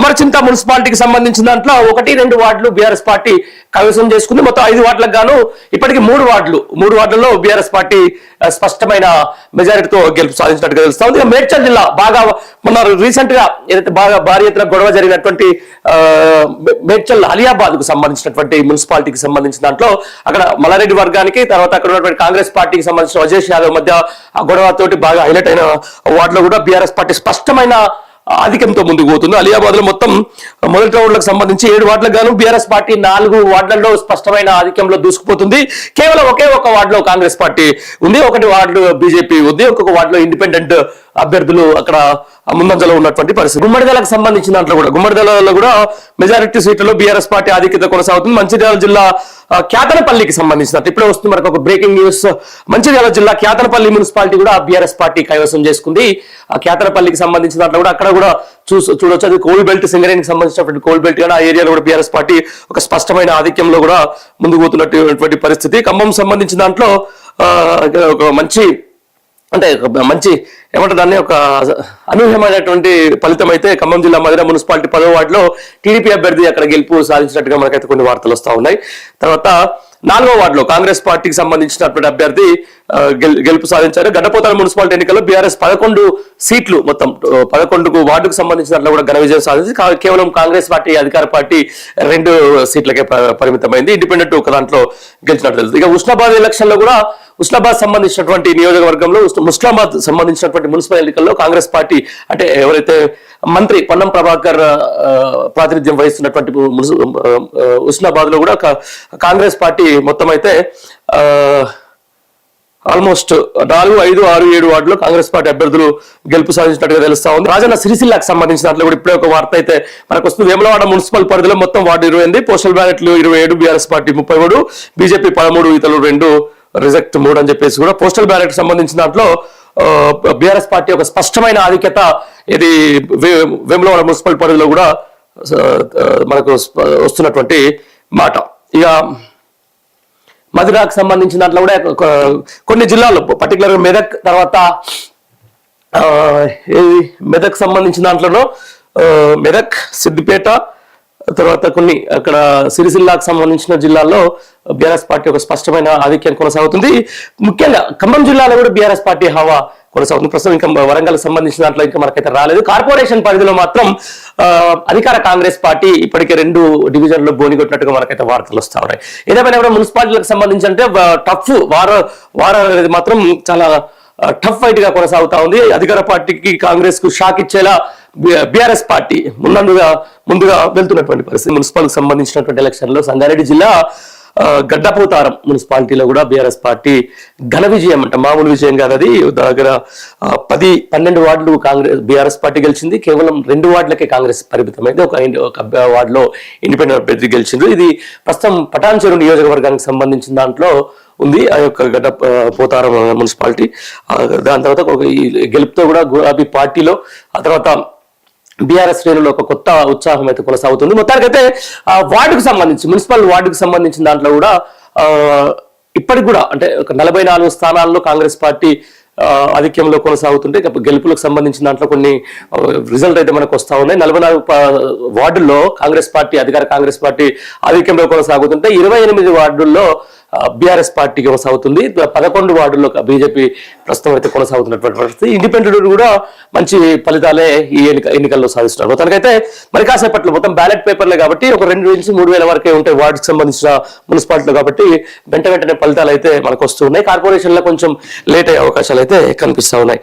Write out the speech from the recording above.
అమర్చింత మున్సిపాలిటీకి సంబంధించిన దాంట్లో ఒకటి రెండు వార్డులు బీఆర్ఎస్ పార్టీ కైవసం చేసుకుంది. మొత్తం ఐదు వార్డులకు గాను ఇప్పటికి మూడు వార్డులు మూడు వార్డులలో బీఆర్ఎస్ పార్టీ స్పష్టమైన మెజారిటీతో గెలుపు సాధించినట్టుగా తెలుస్తా ఉంది మేడ్చల్ జిల్లా బాగా మొన్న రీసెంట్గా ఏదైతే బాగా భారీ ఎత్తున గొడవ జరిగినటువంటి మేడ్చల్ అలియాబాద్కు సంబంధించినటువంటి మున్సిపాలిటీకి సంబంధించిన దాంట్లో అక్కడ మల్లారెడ్డి వర్గానికి తర్వాత అక్కడ ఉన్నటువంటి కాంగ్రెస్ పార్టీకి సంబంధించిన అజేష్ యాదవ్ మధ్య ఆ గొడవతోటి బాగా హైలైట్ అయిన వార్డులో కూడా బీఆర్ఎస్ పార్టీ స్పష్టమైన ఆధిక్యంతో ముందుకు పోతుంది. అలియాబాద్లో మొత్తం మొదటి రౌండ్లకు సంబంధించి ఏడు వార్డులకు గాను బీఆర్ఎస్ పార్టీ నాలుగు వార్డులలో స్పష్టమైన ఆధిక్యంలో దూసుకుపోతుంది. కేవలం ఒకే ఒక వార్డులో కాంగ్రెస్ పార్టీ ఉంది ఒకటి వార్డు బీజేపీ ఉంది ఒక్కొక్క వార్డులో ఇండిపెండెంట్ అభ్యర్థులు అక్కడ ముందంజలో ఉన్నటువంటి పరిస్థితి. గుమ్మడిదలకు సంబంధించిన దాంట్లో కూడా గుమ్మడిదలలో కూడా మెజారిటీ సీట్లలో బీఆర్ఎస్ పార్టీ ఆధిక్యత కొనసాగుతుంది. మంచిర్యాల జిల్లా క్యాతనపల్లికి సంబంధించిన ఇప్పుడే వస్తుంది మనకు ఒక బ్రేకింగ్ న్యూస్. మంచిర్యాల జిల్లా క్యాతనపల్లి మున్సిపాలిటీ కూడా బీఆర్ఎస్ పార్టీ కైవసం చేసుకుంది. ఆ క్యాతనపల్లికి సంబంధించిన దాంట్లో కూడా అక్కడ కూడా చూ చూడొచ్చు. అది కోల్ బెల్ట్ సింగరేణికి సంబంధించినటువంటి కోల్ బెల్ట్ కానీ ఆ ఏరియాలో కూడా బీఆర్ఎస్ పార్టీ ఒక స్పష్టమైన ఆధిక్యంలో కూడా ముందుకు పోతున్నటువంటి పరిస్థితి. ఖమ్మం సంబంధించిన దాంట్లో ఒక మంచి అంటే ఒక మంచి ఏమంటారు దాన్ని? ఒక అనూహ్యమైనటువంటి ఫలితం అయితే ఖమ్మం జిల్లా మధిర మున్సిపాలిటీ పదో వార్డులో టీడీపీ అభ్యర్థి అక్కడ గెలుపు సాధించినట్టుగా మనకైతే కొన్ని వార్తలు వస్తూ ఉన్నాయి. తర్వాత నాలుగో వార్డులో కాంగ్రెస్ పార్టీకి సంబంధించినటువంటి అభ్యర్థి గెలుపు సాధించారు. గడ్డపోతాల మున్సిపాలిటీ ఎన్నికల్లో బీఆర్ఎస్ పదకొండు సీట్లు మొత్తం పదకొండుకు వార్డుకు సంబంధించిన కూడా ఘన విజయం సాధించి కేవలం కాంగ్రెస్ పార్టీ అధికార పార్టీ రెండు సీట్లకే పరిమితమైంది. ఇండిపెండెంట్ ఒక దాంట్లో గెలిచినట్టు తెలుసు ఇక ఉస్నాబాద్ ఎలక్షన్లో కూడా ఉస్నాబాద్ సంబంధించినటువంటి నియోజకవర్గంలో ముస్లామాబాద్ సంబంధించినటువంటి మున్సిపల్ ఎన్నికల్లో కాంగ్రెస్ పార్టీ అంటే ఎవరైతే మంత్రి పొన్నం ప్రభాకర్ ప్రాతినిధ్యం వహిస్తున్నటువంటి మున్సి- ఉస్నాబాద్లో కూడా కాంగ్రెస్ పార్టీ మొత్తం అయితే ఆల్మోస్ట్ నాలుగు ఐదు ఆరు ఏడు వార్డులో కాంగ్రెస్ పార్టీ అభ్యర్థులు గెలుపు సాధించినట్టుగా తెలుస్తా ఉంది. రాజన్న సిరిసిల్లాకు సంబంధించినట్లు కూడా ఇప్పుడే ఒక వార్త అయితే మనకు వస్తుంది. వేములవాడ మున్సిపల్ పరిధిలో మొత్తం వార్డు ఇరవై ఎనిమిది పోస్టల్ బ్యాలెట్లు ఇరవై ఏడు బీఆర్ఎస్ పార్టీ ముప్పై మూడు బీజేపీ పదమూడు ఇతరులు రెండు రిజెక్ట్ మూడు అని చెప్పేసి కూడా పోస్టల్ బ్యాలెట్ సంబంధించిన దాంట్లో బీఆర్ఎస్ పార్టీ ఒక స్పష్టమైన ఆధిక్యత ఇది వేములవాడ మున్సిపల్ పరిధిలో కూడా మనకు వస్తున్నటువంటి మాట. ఇక మధురాకు సంబంధించిన దాంట్లో కూడా కొన్ని జిల్లాల్లో పర్టికులర్ మెదక్ తర్వాత ఆ, మెదక్ సంబంధించిన దాంట్లోనూ మెదక్ సిద్దిపేట తర్వాత కొన్ని అక్కడ సిరిసిల్లాకు సంబంధించిన జిల్లాల్లో బీఆర్ఎస్ పార్టీ ఒక స్పష్టమైన ఆధిక్యం కొనసాగుతుంది. ముఖ్యంగా ఖమ్మం జిల్లాలో కూడా బీఆర్ఎస్ పార్టీ హవా కొనసాగుతుంది. ప్రస్తుతం ఇంకా వరంగల్ సంబంధించిన దాంట్లో ఇంకా మనకైతే రాలేదు. కార్పొరేషన్ పరిధిలో మాత్రం అధికార కాంగ్రెస్ పార్టీ ఇప్పటికే రెండు డివిజన్లు బోనిగొట్టినట్టుగా మనకైతే వార్తలు వస్తా ఉన్నాయి. ఏదేమైనా కూడా మున్సిపాలిటీలకు సంబంధించి అంటే టఫ్ వార వార అనేది మాత్రం చాలా టఫ్ ఫైట్గా కొనసాగుతా ఉంది. అధికార పార్టీకి కాంగ్రెస్కు షాక్ ఇచ్చేలా బీఆర్ఎస్ పార్టీ ముందందుగా ముందుగా వెళ్తున్నటువంటి పరిస్థితి. మున్సిపల్ సంబంధించినటువంటి ఎలక్షన్లో సంగారెడ్డి జిల్లా గడ్డపోతారం మున్సిపాలిటీలో కూడా బీఆర్ఎస్ పార్టీ ఘన విజయం అంట మామూలు విజయం కాదు అది. దగ్గర పది పన్నెండు వార్డులు కాంగ్రెస్ బీఆర్ఎస్ పార్టీ గెలిచింది కేవలం రెండు వార్డులకే కాంగ్రెస్ పరిమితమైంది. ఒక ఒక వార్డులో ఇండిపెండెంట్ అభ్యర్థి గెలిచింది ఇది ప్రస్తుతం పటాన్ చెరువు నియోజకవర్గానికి సంబంధించిన దాంట్లో ఉంది ఆ యొక్క గడ్డ పోతారం మున్సిపాలిటీ దాని తర్వాత ఒక గెలుపుతో కూడా గులాబీ పార్టీలో ఆ తర్వాత బీఆర్ఎస్ శ్రేణులు ఒక కొత్త ఉత్సాహం అయితే కొనసాగుతుంది. మొత్తానికైతే ఆ వార్డుకు సంబంధించి మున్సిపల్ వార్డుకు సంబంధించిన దాంట్లో కూడా ఇప్పటికి కూడా అంటే ఒక నలభై నాలుగు స్థానాల్లో కాంగ్రెస్ పార్టీ ఆధిక్యంలో కొనసాగుతుంటే గెలుపులకు సంబంధించిన దాంట్లో కొన్ని రిజల్ట్ అయితే మనకు వస్తా ఉన్నాయి నలభై నాలుగు వార్డుల్లో కాంగ్రెస్ పార్టీ అధికార కాంగ్రెస్ పార్టీ ఆధిక్యంలో కొనసాగుతుంటే ఇరవై ఎనిమిది వార్డుల్లో బీఆర్ఎస్ పార్టీ కొనసాగుతుంది. పదకొండు వార్డుల్లో బీజేపీ ప్రస్తుతం అయితే కొనసాగుతున్నటువంటి పరిస్థితి. ఇండిపెండెంట్ కూడా మంచి ఫలితాలే ఈ ఎన్నిక ఎన్నికల్లో సాధిస్తున్నారు. మొత్తానికైతే మరి కాసేపట్లో మొత్తం బ్యాలెట్ పేపర్లే కాబట్టి ఒక రెండు నుంచి మూడు వేల వరకే ఉంటాయి వార్డుకి సంబంధించిన మున్సిపాలిటీలు కాబట్టి వెంట వెంటనే ఫలితాలు అయితే మనకు వస్తూ ఉన్నాయి. కార్పొరేషన్లో కొంచెం లేట్ అయ్యే అవకాశాలు అయితే కనిపిస్తూ ఉన్నాయి.